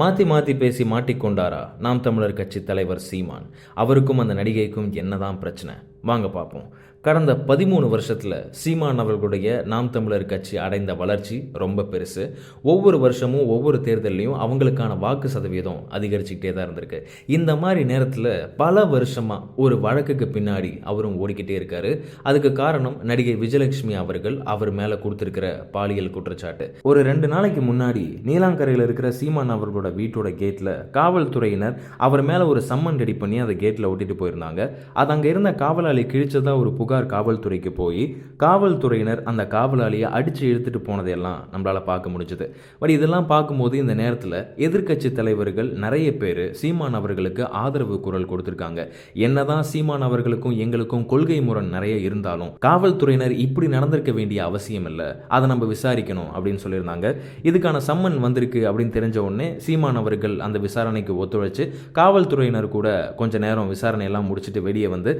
மாற்றி மாற்றி பேசி மாட்டிக்கொண்டாரா? நாம் தமிழர் கட்சி தலைவர் சீமான். அவருக்கும் அந்த நடிகைக்கும் என்னதான் பிரச்சனை? வாங்க பார்ப்போம். கடந்த பதிமூணு வருஷத்தில் சீமான் அவர்களுடைய நாம் தமிழர் கட்சி அடைந்த வளர்ச்சி ரொம்ப பெருசு. ஒவ்வொரு வருஷமும் ஒவ்வொரு தேர்தல்லையும் அவங்களுக்கான வாக்கு சதவீதம் அதிகரிச்சுக்கிட்டே தான் இருந்திருக்கு. இந்த மாதிரி நேரத்தில் பல வருஷமாக ஒரு வழக்குக்கு பின்னாடி அவரும் ஓடிக்கிட்டே இருக்காரு. அதுக்கு காரணம் நடிகை விஜயலட்சுமி அவர்கள் அவர் மேலே கொடுத்துருக்கிற பாலியல் குற்றச்சாட்டு. ஒரு ரெண்டு நாளைக்கு முன்னாடி நீலாங்கரையில் இருக்கிற சீமான் அவர்களோட வீட்டோட கேட்டில் காவல்துறையினர் அவர் மேலே ஒரு சம்மன் ரெடி பண்ணி அதை கேட்டில் ஒட்டிட்டு போயிருந்தாங்க. அது அங்கே இருந்த காவலாளி கிழிச்சதா ஒரு புகார் காவல்துறைக்கு போய் காவல்துறையினர் அந்த காவலாளியை அடித்து இழுத்துட்டு போனதையெல்லாம் நம்மளால் பார்க்க முடிஞ்சது. பட் இதெல்லாம் பார்க்கும்போது இந்த நேரத்தில் எதிர்க்கட்சி தலைவர்கள் நிறைய பேர் சீமான் அவர்களுக்கு ஆதரவு குரல் கொடுத்துருக்காங்க. என்னதான் சீமான் அவர்களுக்கும் எங்களுக்கும் கொள்கை முரண் நிறைய இருந்தாலும் காவல்துறையினர் இப்படி நடந்திருக்க வேண்டிய அவசியம் இல்லை அதை நம்ம விசாரிக்கணும் அப்படின்னு சொல்லியிருந்தாங்க. இதுக்கான சம்மன் வந்திருக்கு அப்படின்னு தெரிஞ்ச உடனே சீமான் அவர்கள் அந்த விசாரணைக்கு ஒத்துழைச்சு காவல்துறையினர் கூட கொஞ்ச நேரம் விசாரணை எல்லாம் முடிச்சுட்டு வெளியே வந்து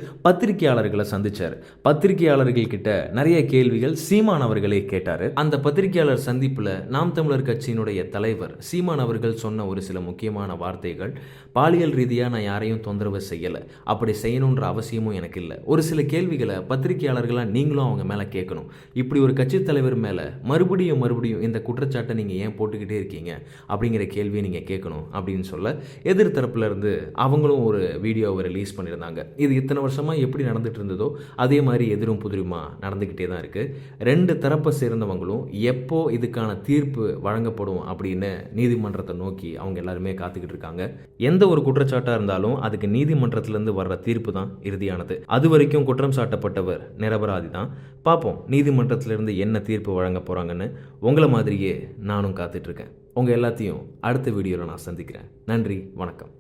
பத்திரிகையாளர்களை சந்திச்சார். பத்திரிகையாளர்கள் கிட்ட நிறைய கேள்விகள் சீமான் அவர்களே கேட்டார். அந்த பத்திரிகையாளர் சந்திப்பில் நாம் தமிழர் கட்சியினுடைய தலைவர் சீமான் அவர்கள் சொன்ன ஒரு சில முக்கியமான வார்த்தைகள் பாலியல் ரீதியாக நான் யாரையும் தொந்தரவு செய்யலை. அப்படி செய்யணுன்ற அவசியமும் எனக்கு இல்லை. ஒரு சில கேள்விகளை பத்திரிகையாளர்களாக நீங்களும் அவங்க மேல கேட்கணும். இப்படி ஒரு கட்சி தலைவர் மேல மறுபடியும் மறுபடியும் இந்த குற்றச்சாட்டை நீங்க ஏன் போட்டுக்கிட்டே இருக்கீங்க? அப்படிங்கிற கேள்வியை நீங்க கேட்கணும் அப்படின்னு சொல்ல எதிர் தரப்புல இருந்து அவங்களும் ஒரு வீடியோவை ரிலீஸ் பண்ணியிருந்தாங்க. இது இத்தனை வருஷமா எப்படி நடந்துட்டு இருந்ததோ அதே மாதிரி எதிரும் புதிருமா நடந்துக்கிட்டே தான் இருக்குது ரெண்டு தரப்பை சேர்ந்தவங்களும் எப்போ இதுக்கான தீர்ப்பு வழங்கப்படும் அப்படின்னு நீதிமன்றத்தை நோக்கி அவங்க எல்லாருமே காத்துக்கிட்டு இருக்காங்க. எந்த ஒரு குற்றச்சாட்டாக இருந்தாலும் அதுக்கு நீதிமன்றத்திலேருந்து வர்ற தீர்ப்பு தான் இறுதியானது. அது வரைக்கும் குற்றம் சாட்டப்பட்டவர் நிரபராதி தான். பார்ப்போம் நீதிமன்றத்திலேருந்து என்ன தீர்ப்பு வழங்க போகிறாங்கன்னு உங்களை மாதிரியே நானும் காத்துட்ருக்கேன் உங்கள் எல்லாத்தையும் அடுத்த வீடியோவில் நான் சந்திக்கிறேன். நன்றி வணக்கம்.